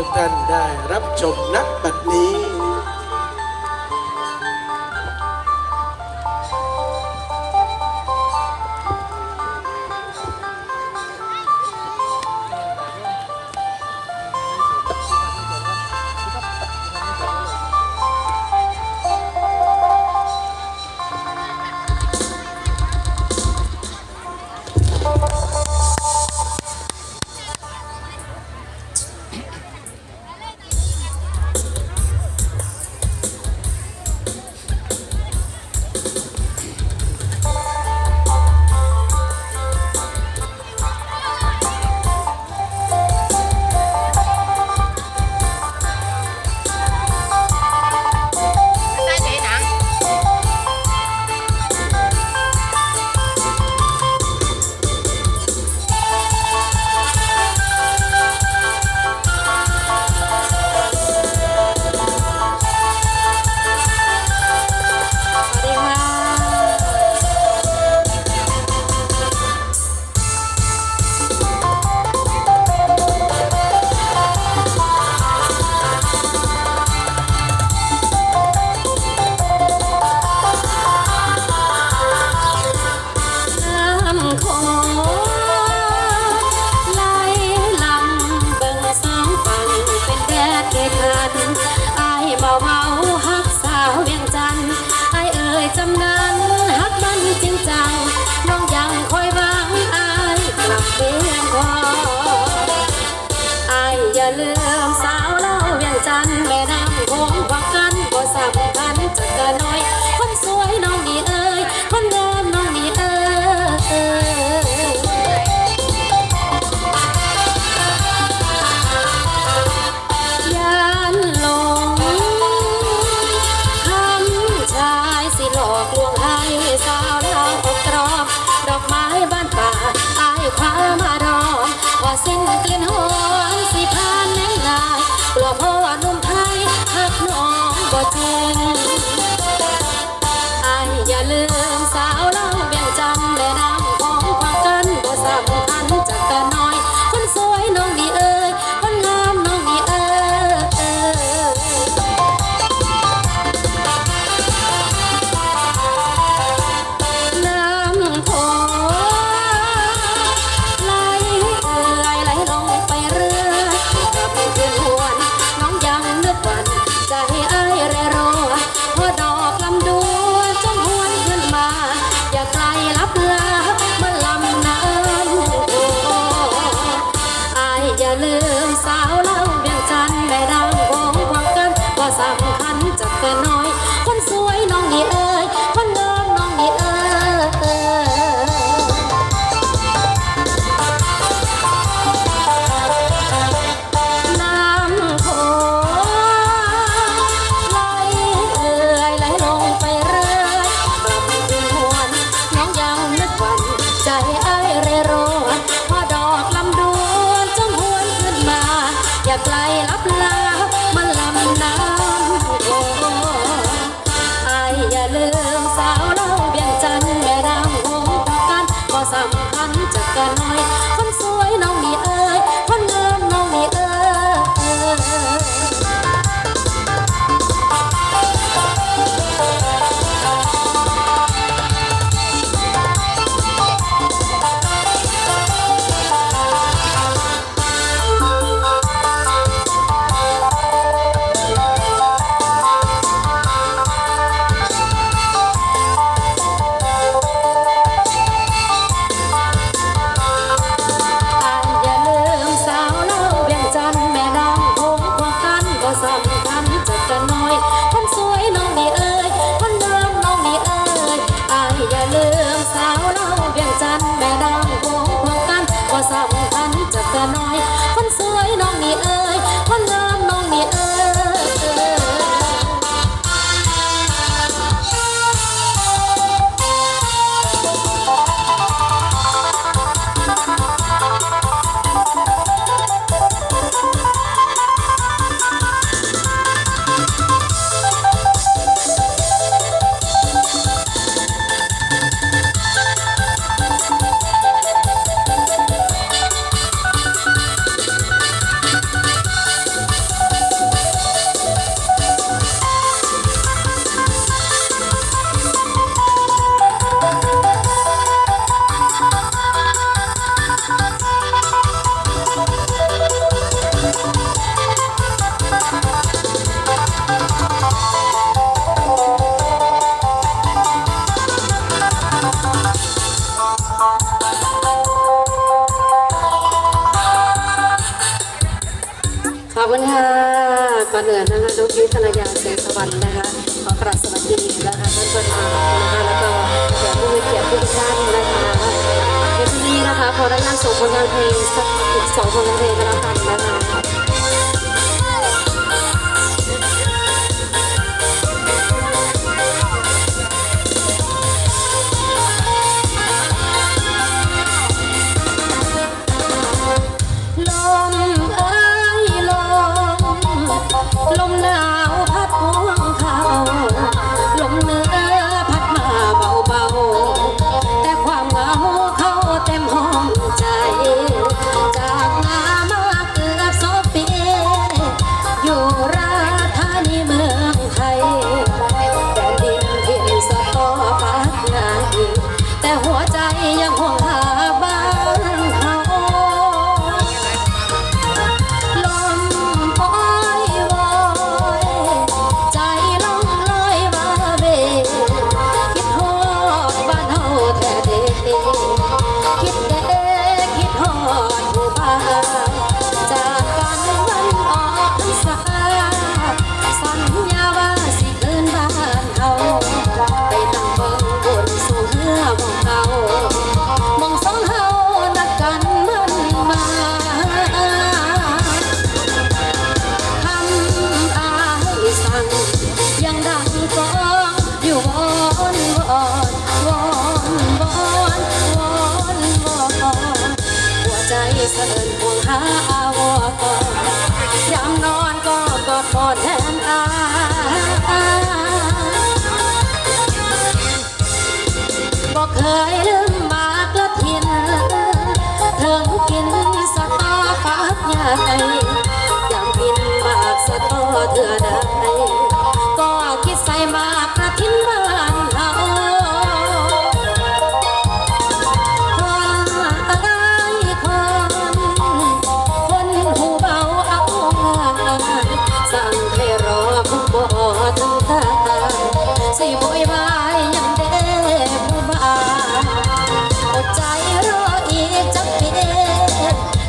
ทุกท่านได้รับชมนักบัดนี้ จำนั้นฮักมันจริงจังน้องยังคอยวางอายลักเบียงคออายอย่าลืมสาวเล่าเวียงจันแม่ กลิ่นหอมสีพานแนงนายกลัวพ่อหนุ่มไทยหักน้องบ่เจ็ อย่าไกลรับแล สำคัญจะกระน้อย คนสวยน้องมีเอ้ยคนงามน้องมีเอ้ย คุณค่ะก่อนอื่นนะคะน้องพีธนยาเสสวรรค์นะคะขอกราบสวัสดีนะคะท่านประธานนะคะแล้วก็แขกผู้มีเกียรติทุกท่านนะคะเอฟซีนะคะขอได้นำส่งผลงานเพลงสักสองผลงานเพลง Yes,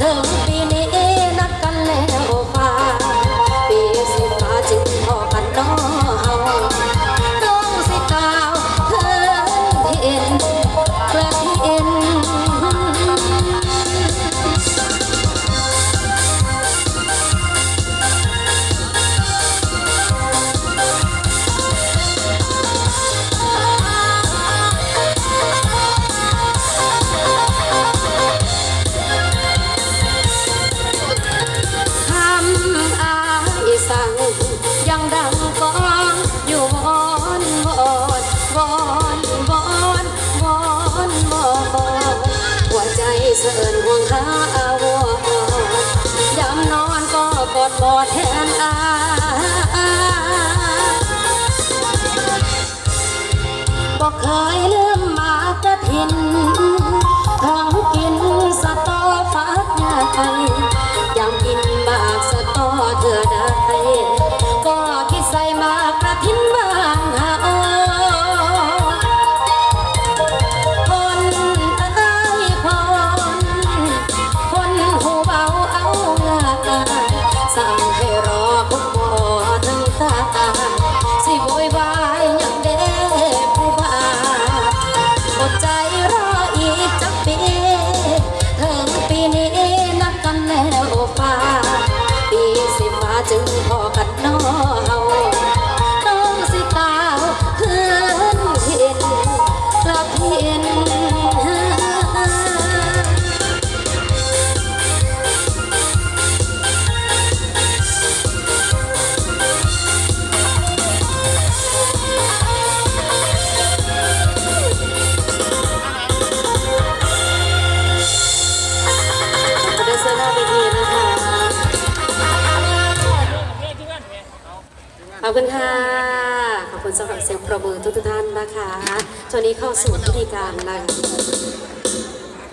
Love. วอนวอนวอนบอกหัวใจเสื่อมห่วงหาวอยามนอนก็กอดบอดแทนอาบอกเคยลื สร้างให้รา ขอบคุณค่ะ ขอบคุณสำหรับเสียงประเมืนทุกท่านนะคะตอนนี้เข้าสู่พิธีการนะคะ